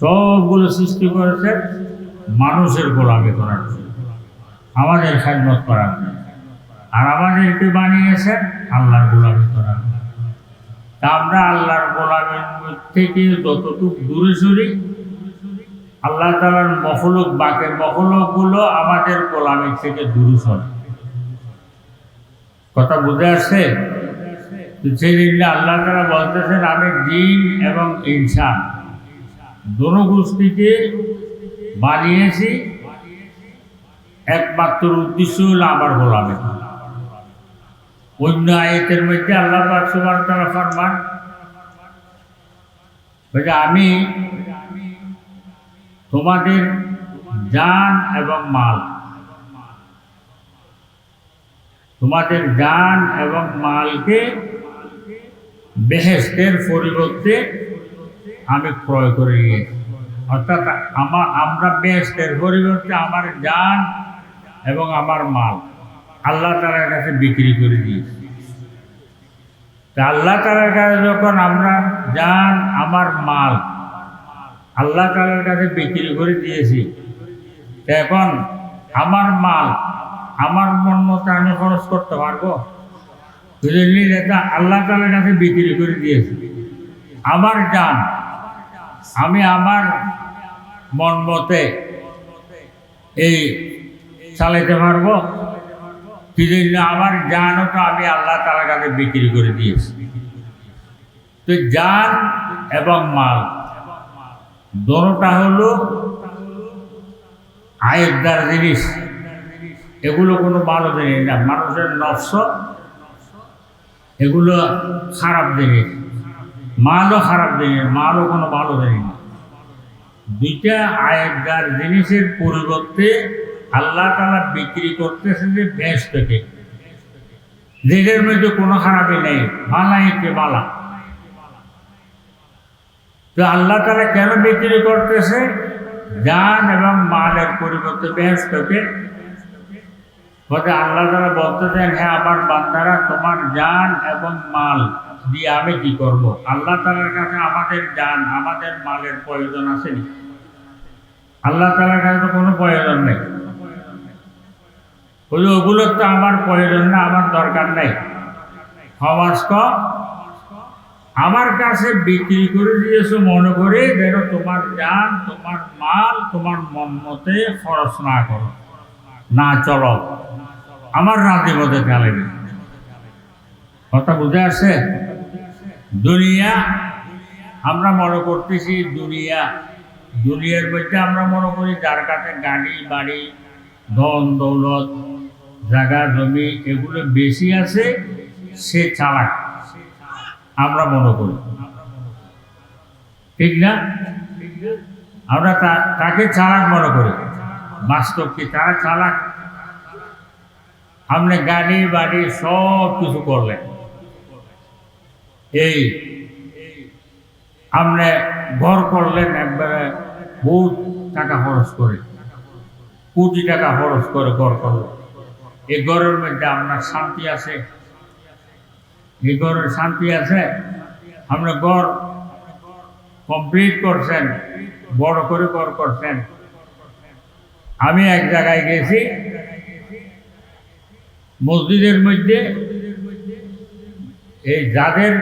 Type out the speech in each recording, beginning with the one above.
সবগুলো সৃষ্টি করেছেন মানুষের গোলামি করার জন্য। আমাদের খেদমত করার জন্য। আর আমাদেরকে বানিয়েছেন আল্লাহর গোলামি করার তা আমরা আল্লাহর গোলামের থেকে যতটুকু দূরে সরি, আল্লাহ তালার মহলুক বাকে মহলুকগুলো আমাদের গোলামির থেকে দূরে সরে। কথা বুঝে আসছে? সেই জন্য আল্লাহ তালা বলতেছেন, আমি দিন এবং ইনসান। দোনো গোষ্ঠীকে বানিয়েছি। একমাত্র উদ্দেশ্য হলো আমার গোলামে। অন্য আয়তের মধ্যে আল্লাহ সুবহানাহু ওয়া ফরমান আমি তোমাদের জান এবং মাল, তোমাদের জান এবং মালকে বেহেস্তের পরিবর্তে আমি ক্রয় করে নিয়েছি। অর্থাৎ আমার আমরা বেহেস্তের পরিবর্তে আমার জান এবং আমার মাল। আল্লাহ তালার কাছে বিক্রি করে দিয়েছি। তা আল্লাহ তালার কাছে যখন আমরা জান, আমার মাল আল্লাহ তালার কাছে বিক্রি করে দিয়েছি এখন আমার মাল, আমার মন মতো আমি খরচ করতে পারব? বুঝলি এটা আল্লাহ তালার কাছে বিক্রি করে দিয়েছি। আমার জান আমি আমার মন মতে এই চালাইতে পারব? সেজন্য আমার জানও তো আমি আল্লাহ তালার কাছে বিক্রি করে দিয়েছি। তো জান এবং মাল দোনোটা হলো আয়েরদার জিনিস। এগুলো কোনো ভালো জিনিস না। মানুষের নফস, এগুলো খারাপ জিনিস। মালও খারাপ জিনিস মালও কোনো ভালো জিনিস না দুইটা আয়েরদার জিনিসের পরিবর্তে আল্লাহ তালা বিক্রি করতেছে যে ভেঁস থেকে। যেটার মধ্যে কোনো খারাপই নেই, মালা একে মালা। তো আল্লাহ তালা কেন বিক্রি করতেছে? জান এবং মালের পরিবর্তে ভেঁস থেকে। আল্লাহ তালা বলতেছেন হ্যাঁ আমার বান্দারা, তোমার জান এবং মাল দিয়ে আমি কি করব? আল্লাহ তালার কাছে আমাদের জান আমাদের মালের প্রয়োজন আসেনি আল্লাহ তালার কাছে তো কোনো প্রয়োজন নেই। ওই ওগুলোর তো আমার প্রয়োজন না, আমার দরকার নেই। কম আমার কাছে বিক্রি করে দিয়েছ, মনে করে যেন তোমার জান তোমার মাল, তোমার মন মতে খরচ না করো। না চলো। আমার রাতে মধ্যে ফেলে কথা বুঝে আসছে? দুনিয়া, আমরা মনে করতেছি দুনিয়া। দুনিয়ার মধ্যে আমরা মনে করি যার কাছে গাড়ি, বাড়ি, ধন, দৌলত, জায়গা, জমি এগুলো বেশি আছে, সে চালাক। আমরা মনে করি। ঠিক না? আমরা তাকে চালাক মনে করি। বাস্তব কি? তারা চালাক। আপনি গাড়ি, বাড়ি সব কিছু করলেন। এই আপনি ঘর করলেন একবারে বহুত টাকা খরচ করে। কোটি টাকা খরচ করে ঘর করলেন। এই ঘরের মধ্যে আপনার শান্তি আছে? এই ঘরের শান্তি আছে? আপনি ঘর কমপ্লিট করছেন, বড় করে ঘর করছেন। আমি এক জায়গায় গেছি, মসজিদের মধ্যে এই যাদের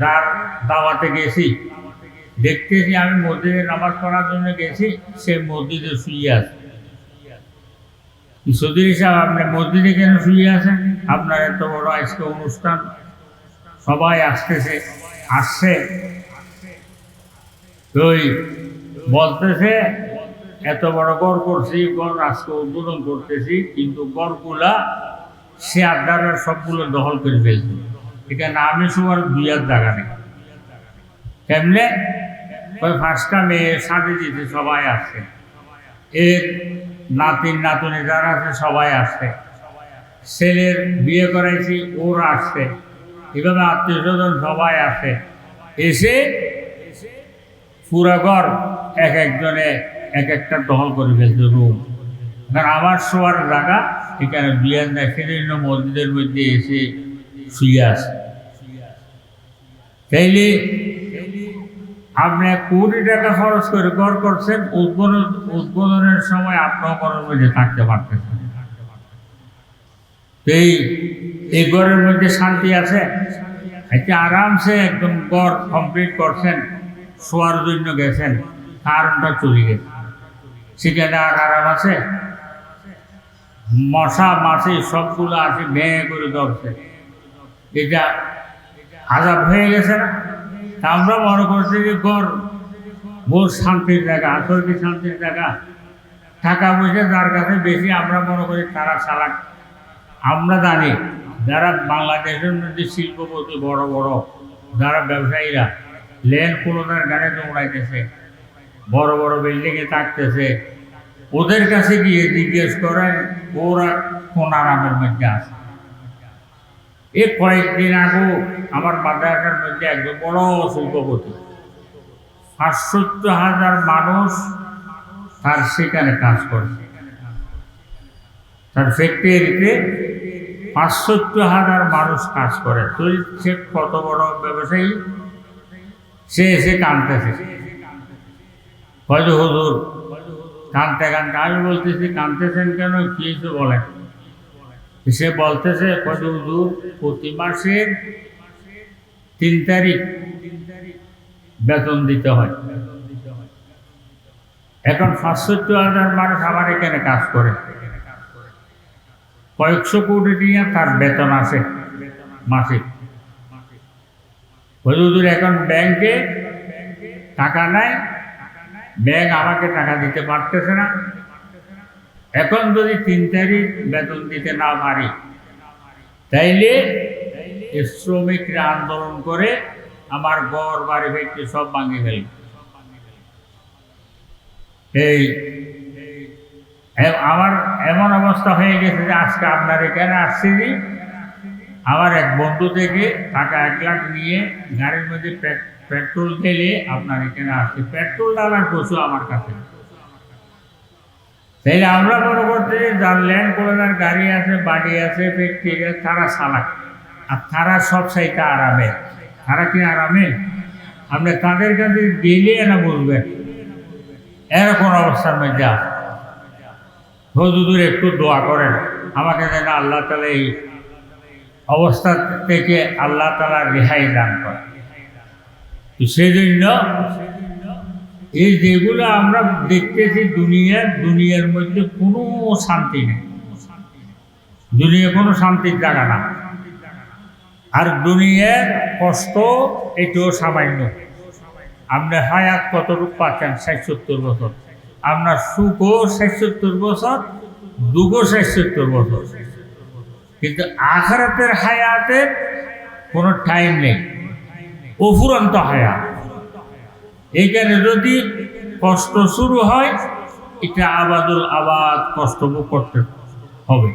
যার দাওয়াতে গেছি। দেখতেছি আমি মসজিদে নামাজ পড়ার জন্য গেছি, সে মসজিদে শুয়ে আছে। চৌধুরী সাহেব, আপনি মসজিদে কেন শুয়ে আছেন? আপনার এত বড় আজকে অনুষ্ঠান। সবাই আসতেছে, আসছে। ওই বলতেছে, এত বড় গড় করছি, গড় আজকে উদ্বোধন করতেছি, কিন্তু গড়গুলা সে আড্ডার সবগুলো দখল করে ফেলছে। এখানে আমি সবার হাত জায়গা নেই। কেমনে? ওই পাঁচটা মেয়ে সাথে দিতে সবাই আসছে এর নাতিন নাতনি যারা আছে সবাই আসছে ছেলের বিয়ে করাইছি, ওর আসছে এভাবে আত্মীয় স্বজন সবাই আসে। এসে পুরা ঘর এক একজনে এক একটা দখল করে ফেলছে রুম। কারণ আমার শোয়ার জায়গা এখানে বিয়ার নেয় সেজন্য মসজিদের মধ্যে এসে শুয়ে আসে। তাইলে আপনি এক কোটি টাকা খরচ করে ঘর করছেন, উদ্বোধন উদ্বোধনের সময় আপনার ঘরের মধ্যে থাকতে পারতেছেন এই এই ঘরের মধ্যে শান্তি আছে? আরামসে একদম ঘর কমপ্লিট করছেন, শোয়ার জন্য গেছেন, কারণটা চলে গেছে। সেখানে আর আরাম আছে? মশা, মাছি সবগুলো আছে ভেঙে করে ধরছে। এটা আজাব হয়ে গেছে। না আমরা মনে করছি যে ঘর বহু শান্তির জায়গা আসল শান্তির জায়গা। টাকা পয়সা যার কাছে বেশি, আমরা মনে করি তারা চালাক। আমরা জানি যারা বাংলাদেশের মধ্যে শিল্পপতি বড় বড়, যারা ব্যবসায়ীরা, লেন কুলোনার গাড়ি দৌড়াইতেছে, বড় বড় বিল্ডিংয়ে থাকতেছে, ওদের কাছে গিয়ে জিজ্ঞেস করেন, ওরা কোন আরামের মধ্যে আছে? এ কয়েকদিন আগেও আমার মাদ্রাসার মধ্যে একজন বড় শিল্পপতি। পাঁচসত্তর হাজার মানুষ তার সেখানে কাজ করে। তার ফ্যাক্টরিতে পাঁচসত্তর হাজার মানুষ কাজ করে। তুই সে কত বড় ব্যবসায়ী? সে এসে কানতেছে। হয়তো হুজুর, কানতে কানতে, আমি বলতেছি, কানতেছেন কেন? কি বলেন? সে বলতেছে হুজুর প্রতি মাসের তিন তারিখ বেতন দিতে হয়। এখন পাঁচসত্তর হাজার মানুষ আমার এখানে কাজ করে। কয়েকশো কোটি নিয়ে তার বেতন আসে মাসিক। হুজুর, এখন ব্যাংকে টাকা নাই। ব্যাংক আমাকে টাকা দিতে পারতেছে না। এখন যদি তিন তারিখ বেতন দিতে না পারি, তাইলে শ্রমিকরা আন্দোলন করে আমার ঘর, বাড়ি ফেটে সব ভাঙে ফেলবে এই আমার এমন অবস্থা হয়ে গেছে যে আজকে আপনার এখানে আসছি আমার এক বন্ধু থেকে টাকা এক লাখ নিয়ে গাড়ির মধ্যে পেট্রোল ঢেলে আপনার এখানে আসছে। পেট্রোল ডালার পশু আমার কাছে। তাইলে আমরা মনে করতে যার ল্যান্ড কলোনার গাড়ি আছে, বাড়ি আছে আছে, তারা চালাক। আর তারা সব সাইতে আরামে। তারা কি আরামে? আপনি তাদের কাছে গেলে না বুঝবেন এরকম অবস্থার মধ্যে হুজুর একটু দোয়া করেন, আমাকে যেন আল্লাহ তালা এই অবস্থা থেকে আল্লাহ তালা রেহাই দান করে সেই জন্য এই যেগুলো আমরা দেখতেছি দুনিয়ার দুনিয়ার মধ্যে কোনো শান্তি নেই। দুনিয়া কোনো শান্তির জায়গা না। আর দুনিয়ার কষ্ট এটাও সামান্য। আপনি হায়াত কতটুকু পাচ্ছেন? ষাট বছর। আপনার সুখও ষাট সত্তর বছর, দুঃখও ষাট বছর। কিন্তু আখরাতের হায়াতের কোনো টাইম নেই। অফুরন্ত হায়াত। এইখানে যদি কষ্ট শুরু হয়, এটা আবাদুল আবাদ কষ্ট করতে হবে।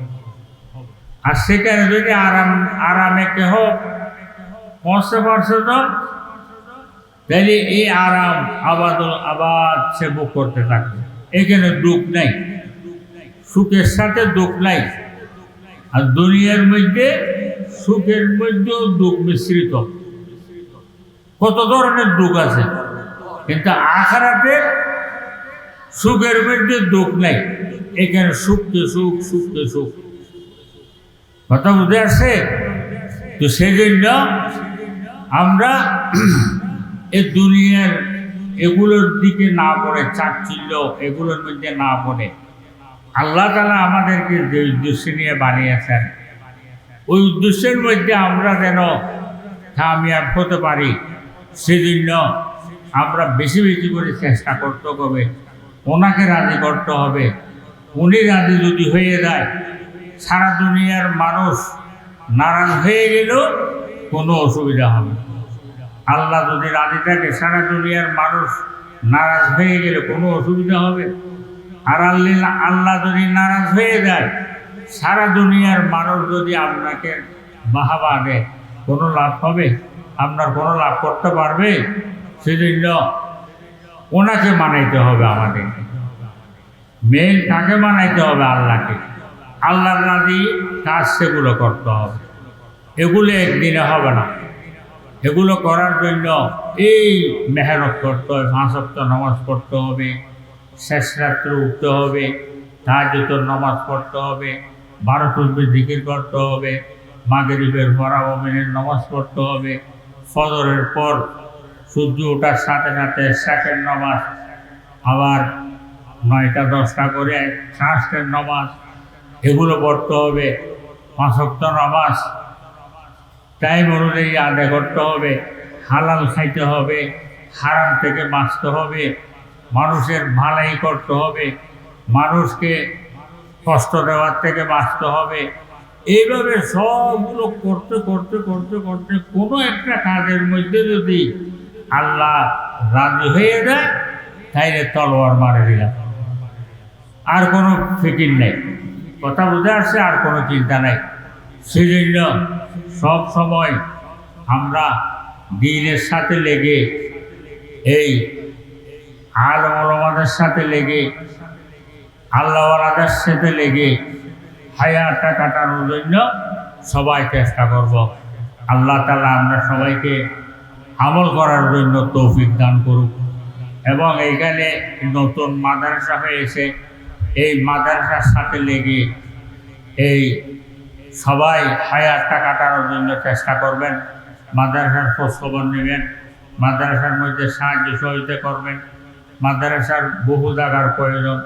আর সেখানে যদি আরাম, আরামে কেহ পৌঁছতে পারছে তো, তাহলে এই আরাম, আবাদুল আবাদ সে ভোগ করতে থাকবে। এখানে দুঃখ নাই। সুখের সাথে দুঃখ নাই। আর দুনিয়ার মধ্যে, সুখের মধ্যেও দুঃখ মিশ্রিত। কত ধরনের দুঃখ আছে? কিন্তু আখারাতে সুখের মধ্যে দুঃখ নেই। এখানে সুখকে সুখ সুখকে সুখ। কথা বুঝে আসছে? তো সেজন্য আমরা এ দুনিয়ার এগুলোর দিকে না পড়ে চাচ্ছিল্য এগুলোর মধ্যে না পড়ে আল্লাহ তালা আমাদেরকে যে উদ্দেশ্য নিয়ে বানিয়েছেন, ওই উদ্দেশ্যের মধ্যে আমরা যেন কামিয়াব হতে পারি। সেজন্য আমরা বেশি বেশি করে চেষ্টা করতে হবে। ওনাকে রাজি করতে হবে। উনি রাজি যদি হয়ে যায়, সারা দুনিয়ার মানুষ নারাজ হয়ে গেলেও কোনো অসুবিধা হবে আল্লাহ যদি রাজি থাকে, সারা দুনিয়ার মানুষ নারাজ হয়ে গেলে কোনো অসুবিধা হবে আর আল্লাহ আল্লাহ যদি নারাজ হয়ে যায়, সারা দুনিয়ার মানুষ যদি আপনাকে বাহাবা দেয়, কোনো লাভ হবে? আপনার কোনো লাভ করতে পারবে? সেজন্য ওনাকে মানাইতে হবে আমাদের। মেন তাকে মানাইতে হবে? আল্লাহকে। আল্লাহর রাজি কাজ সেগুলো করতে হবে। এগুলো একদিনে হবে না। এগুলো করার জন্য এই মেহনত করতে হবে, পাঁচ সপ্তাহ নামাজ পড়তে হবে, শেষ রাত্রে উঠতে হবে তাহাজুতর নামাজ পড়তে হবে বারো তসবি জিকির করতে হবে, মাগরিবের পরাবমিনের নামাজ পড়তে হবে, ফজরের পর সূর্য ওঠার সাথে সাথে শেষের নামাজ আবার নয়টা, দশটা করে শ্বাসের নামাজ, এগুলো পড়তে হবে। পাঁচক্ত নামাজ, টাইম অনুযায়ী আদায় করতে হবে। হালাল খাইতে হবে, হারাম থেকে বাঁচতে হবে, মানুষের ভালাই করতে হবে, মানুষকে কষ্ট দেওয়ার থেকে বাঁচতে হবে। এইভাবে সবগুলো করতে করতে করতে করতে কোনো একটা কাজের মধ্যে যদি আল্লাহ রাজি হয়ে যায়, তাইলে তলোয়ার মারে দিলাম। আর কোনো ফিকির নেই। কথা বুঝে আসছে, আর কোনো চিন্তা নেই। সেজন্য সব সময় আমরা দিনের সাথে লেগে, এই আলমাদের সাথে লেগে, আল্লাহওয়ালাদের সাথে লেগে হায়ারটা কাটানোর জন্য সবাই চেষ্টা করব। আল্লাহ তালা আমরা সবাইকে আমল করার জন্য তৌফিক দান করুক। এবং এইখানে নতুন মাদ্রাসা হয়েছে। এই মাদ্রাসার সাথে লেগে এই সবাই হায়ারটা কাটানোর জন্য চেষ্টা করবেন। মাদ্রাসার খোঁজখবর নেবেন। মাদ্রাসার মধ্যে সাহায্য সহযোগিতা করবেন। মাদ্রাসার বহু জায়গার প্রয়োজন।